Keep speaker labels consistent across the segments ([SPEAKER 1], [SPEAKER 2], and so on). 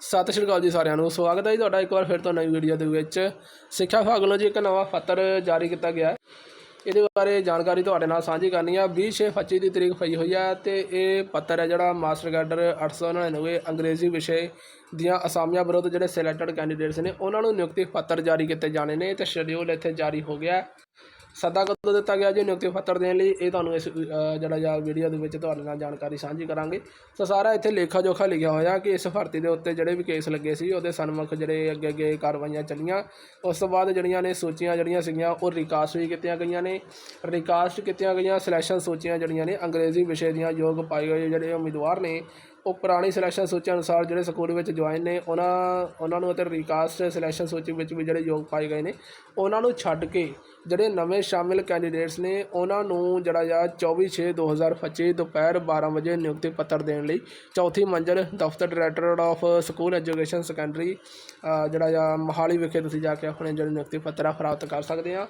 [SPEAKER 1] ਸਤਿ ਸ਼੍ਰੀ ਅਕਾਲ ਜੀ ਸਾਰਿਆਂ ਨੂੰ। ਸਵਾਗਤ ਹੈ ਜੀ ਤੁਹਾਡਾ ਇੱਕ ਵਾਰ ਫਿਰ ਤੋਂ ਨਵੀਂ ਵੀਡੀਓ ਦੇ ਵਿੱਚ। ਸਿੱਖਿਆ ਵਿਭਾਗ ਵੱਲੋਂ ਜੀ ਇੱਕ ਨਵਾਂ ਪੱਤਰ ਜਾਰੀ ਕੀਤਾ ਗਿਆ ਹੈ। ਇਹਦੇ ਬਾਰੇ ਜਾਣਕਾਰੀ ਤੁਹਾਡੇ ਨਾਲ ਸਾਂਝੀ ਕਰਨੀ ਆ। 20/6/25 ਦੀ ਤਰੀਕ ਪਈ ਹੋਈ ਹੈ ਤੇ ਇਹ ਪੱਤਰ ਹੈ ਜਿਹੜਾ ਮਾਸਟਰ ਕੈਡਰ 899 ਅੰਗਰੇਜ਼ੀ ਵਿਸ਼ੇ ਦੀਆਂ ਅਸਾਮੀਆਂ ਵਿਰੁੱਧ ਜਿਹੜੇ ਸਿਲੈਕਟਡ ਕੈਂਡੀਡੇਟਸ ਨੇ, ਉਹਨਾਂ ਨੂੰ ਨਿਯੁਕਤੀ ਪੱਤਰ ਜਾਰੀ ਕੀਤੇ ਜਾਣੇ ਨੇ ਤੇ ਸ਼ਡਿਊਲ ਇੱਥੇ ਜਾਰੀ ਹੋ ਗਿਆ ਸੱਦਾ ਕਦੋਂ ਦਿੱਤਾ ਗਿਆ ਜੀ? ਨਿਯੁਕਤੀ ਪੱਤਰ ਦੇਣ ਲਈ। ਇਹ ਤੁਹਾਨੂੰ ਇਸ ਜਿਹੜਾ ਜਾਂ ਵੀਡੀਓ ਦੇ ਵਿੱਚ ਤੁਹਾਡੇ ਨਾਲ ਜਾਣਕਾਰੀ ਸਾਂਝੀ ਕਰਾਂਗੇ। ਸੋ ਸਾਰਾ ਇੱਥੇ ਲੇਖਾ ਜੋਖਾ ਲਿਖਿਆ ਹੋਇਆ ਕਿ ਇਸ ਭਰਤੀ ਦੇ ਉੱਤੇ ਜਿਹੜੇ ਵੀ ਕੇਸ ਲੱਗੇ ਸੀ, ਉਹਦੇ ਸਨਮੁਖ ਜਿਹੜੇ ਅੱਗੇ ਅੱਗੇ ਕਾਰਵਾਈਆਂ ਚੱਲੀਆਂ। ਉਸ ਤੋਂ ਬਾਅਦ ਜਿਹੜੀਆਂ ਨੇ ਸੂਚੀਆਂ ਜਿਹੜੀਆਂ ਸੀਗੀਆਂ, ਉਹ ਰਿਕਾਸਟ ਵੀ ਕੀਤੀਆਂ ਗਈਆਂ ਨੇ। ਰਿਕਾਸਟ ਕੀਤੀਆਂ ਗਈਆਂ ਸਿਲੈਕਸ਼ਨ ਸੂਚੀਆਂ ਜਿਹੜੀਆਂ ਨੇ, ਅੰਗਰੇਜ਼ੀ ਵਿਸ਼ੇ ਦੀਆਂ ਯੋਗ ਪਾਏ ਹੋਏ ਜਿਹੜੇ ਉਮੀਦਵਾਰ ਨੇ ਉਹ ਪੁਰਾਣੀ ਸਿਲੈਕਸ਼ਨ ਸੂਚੀ ਅਨੁਸਾਰ ਜਿਹੜੇ ਸਕੂਲ ਵਿੱਚ ਜੁਆਇਨ ਨੇ, ਉਹਨਾਂ ਉਹਨਾਂ ਨੂੰ ਅਤੇ ਰਿਕਾਸਟ ਸਿਲੈਕਸ਼ਨ ਸੂਚੀ ਵਿੱਚ ਵੀ ਜਿਹੜੇ ਯੋਗ ਪਾਏ ਗਏ ਨੇ, ਉਹਨਾਂ ਨੂੰ ਛੱਡ ਕੇ ਜਿਹੜੇ ਨਵੇਂ ਸ਼ਾਮਿਲ ਕੈਂਡੀਡੇਟਸ ਨੇ, ਉਹਨਾਂ ਨੂੰ ਜਿਹੜਾ ਆ 24/6/2025 ਦੁਪਹਿਰ 12 ਵਜੇ ਨਿਯੁਕਤੀ ਪੱਤਰ ਦੇਣ ਲਈ ਚੌਥੀ ਮੰਜ਼ਲ ਦਫ਼ਤਰ director of school education secondary ਜਿਹੜਾ ਆ ਮਹਾਲੀ ਵਿਖੇ ਤੁਸੀਂ ਜਾ ਕੇ ਆਪਣੇ ਜਿਹੜੇ ਨਿਯੁਕਤੀ ਪੱਤਰ ਆ ਪ੍ਰਾਪਤ ਕਰ ਸਕਦੇ ਆ।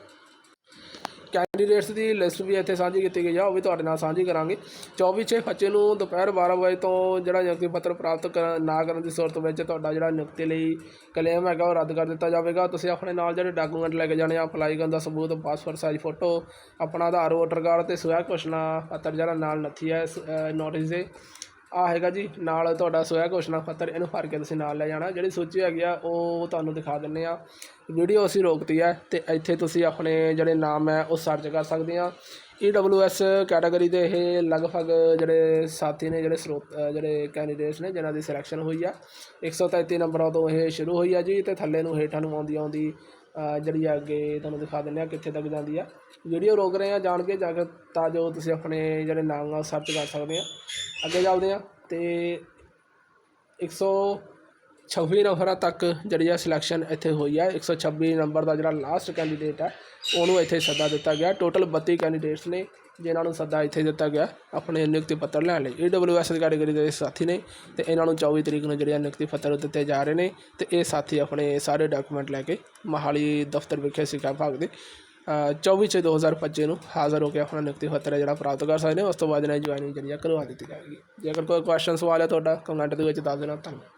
[SPEAKER 1] ਕੈਂਡੀਡੇਟਸ ਦੀ ਲਿਸਟ ਵੀ ਇੱਥੇ ਸਾਂਝੀ ਕੀਤੀ ਗਈ ਆ, ਉਹ ਵੀ ਤੁਹਾਡੇ ਨਾਲ ਸਾਂਝੀ ਕਰਾਂਗੇ। 24/6 ਨੂੰ ਦੁਪਹਿਰ 12 ਵਜੇ ਤੋਂ ਜਿਹੜਾ ਨਿਯੁਕਤੀ ਪੱਤਰ ਪ੍ਰਾਪਤ ਕਰ- ਨਾ ਕਰਨ ਦੀ ਸੂਰਤ ਵਿੱਚ ਤੁਹਾਡਾ ਜਿਹੜਾ ਨਿਯੁਕਤੀ ਲਈ ਕਲੇਮ ਹੈਗਾ ਉਹ ਰੱਦ ਕਰ ਦਿੱਤਾ ਜਾਵੇਗਾ। ਤੁਸੀਂ ਆਪਣੇ ਨਾਲ ਜਿਹੜੇ ਡਾਕੂਮੈਂਟ ਲੈ ਕੇ ਜਾਣੇ ਆ ਅਪਲਾਈ ਕਰਨ ਦਾ ਸਬੂਤ ਪਾਸਪੋਰਟ ਸਾਈਜ਼ ਫੋਟੋ ਆਪਣਾ ਆਧਾਰ ਵੋਟਰ ਕਾਰਡ ਤੇ ਸਵੈ ਘੋਸ਼ਣਾ ਪੱਤਰ ਜਿਹੜਾ ਨਾਲ ਨੱਥੀ ਹੈ ਨੋਟਿਸ ਦੇ। ਆ ਹੈਗਾ ਜੀ, ਨਾਲ ਤੁਹਾਡਾ ਸਵੈ ਘੋਸ਼ਣਾ ਪੱਤਰ, ਇਹਨੂੰ ਭਰ ਕੇ ਤੁਸੀਂ ਨਾਲ ਲੈ ਜਾਣਾ। ਜਿਹੜੀ ਸੂਚੀ ਹੈਗੀ ਆ, ਉਹ ਤੁਹਾਨੂੰ ਦਿਖਾ ਦਿੰਨੇ ਆ। ਵੀਡੀਓ ਅਸੀਂ ਰੋਕਤੀ ਹੈ ਤੇ ਇੱਥੇ ਤੁਸੀਂ ਆਪਣੇ ਜਿਹੜੇ ਨਾਮ ਹੈ, ਉਹ ਸਰਚ ਕਰ ਸਕਦੇ ਆ। ਐਸ ਕੈਟਾਗਰੀ ਦੇ ਇਹ ਲਗਭਗ ਜਿਹੜੇ ਸਾਥੀ ਨੇ, ਜਿਹੜੇ ਸਰੋਤ ਜਿਹੜੇ ਕੈਂਡੀਡੇਟਸ ਨੇ, ਜਿਨ੍ਹਾਂ ਦੀ ਸਿਲੈਕਸ਼ਨ ਹੋਈ ਆ। 133 ਨੰਬਰਾਂ ਤੋਂ ਇਹ ਸ਼ੁਰੂ ਹੋਈ ਆ ਜੀ ਤੇ ਥੱਲੇ ਨੂੰ ਹੇਠਾਂ ਨੂੰ ਆਉਂਦੀ ਆਉਂਦੀ ਜਿਹੜੀ ਆ ਅੱਗੇ ਤੁਹਾਨੂੰ ਦਿਖਾ ਦਿੰਦੇ ਆ ਕਿੱਥੇ ਤੱਕ ਜਾਂਦੀ ਆ। ਵੀਡੀਓ ਰੋਕ ਰਹੇ ਆ, ਜਾਣ ਕੇ ਜਾ ਕੇ ਤਾਂ ਜੋ ਤੁਸੀਂ ਆਪਣੇ ਜਿਹੜੇ ਨਾਮ ਆ ਸਰਚ ਕਰ ਸਕਦੇ ਆ। ਅੱਗੇ ਚੱਲਦੇ ਆ ਤੇ ਛੱਬੀ ਨੰਬਰਾਂ ਤੱਕ ਜਿਹੜੀ ਆ ਸਿਲੈਕਸ਼ਨ ਇੱਥੇ ਹੋਈ ਹੈ 126 ਨੰਬਰ ਦਾ ਜਿਹੜਾ ਲਾਸਟ ਕੈਂਡੀਡੇਟ ਹੈ ਉਹਨੂੰ ਇੱਥੇ ਸੱਦਾ ਦਿੱਤਾ ਗਿਆ। ਟੋਟਲ 32 ਕੈਂਡੀਡੇਟਸ ਨੇ ਜਿਨ੍ਹਾਂ ਨੂੰ ਸੱਦਾ ਇੱਥੇ ਦਿੱਤਾ ਗਿਆ ਆਪਣੇ ਨਿਯੁਕਤੀ ਪੱਤਰ ਲੈਣ ਲਈ। ਏਡਬਲਯੂਐਸ ਦੀ ਕੈਟਾਗਰੀ ਦੇ ਸਾਥੀ ਨੇ ਤੇ ਇਹਨਾਂ ਨੂੰ 24 ਤਰੀਕ ਨੂੰ ਜਿਹੜੇ ਆ ਨਿਯੁਕਤੀ ਪੱਤਰ ਦਿੱਤੇ ਜਾ ਰਹੇ ਨੇ ਤੇ ਇਹ ਸਾਥੀ ਆਪਣੇ ਸਾਰੇ ਡਾਕੂਮੈਂਟ ਲੈ ਕੇ ਮਹਾਲੀ ਦਫ਼ਤਰ ਵਿਖੇ ਸਿੱਖਿਆ ਵਿਭਾਗ ਦੇ। ਅ, 24 ਛੇ 2025 ਨੂੰ ਹਾਜ਼ਰ ਹੋ ਕੇ ਆਪਣਾ ਨਿਯੁਕਤੀ ਪੱਤਰ ਹੈ ਜਿਹੜਾ ਪ੍ਰਾਪਤ ਕਰ ਸਕਦੇ ਨੇ ਉਸ ਤੋਂ ਬਾਅਦ ਇਹਨਾਂ ਦੀ ਜੁਆਇਨਿੰਗ ਜਿਹੜੀ ਆ ਕਰਵਾ ਦਿੱਤੀ ਜਾਵੇਗੀ ਜੇਕਰ ਕੋਈ ਕੁਐਸਚਨ ਸਵਾਲ ਹੈ ਤੁਹਾਡਾ ਕਮੈਂਟ ਦੇ ਵਿੱਚ ਦੱਸ ਦੇਣਾ। ਧੰਨਵਾਦ।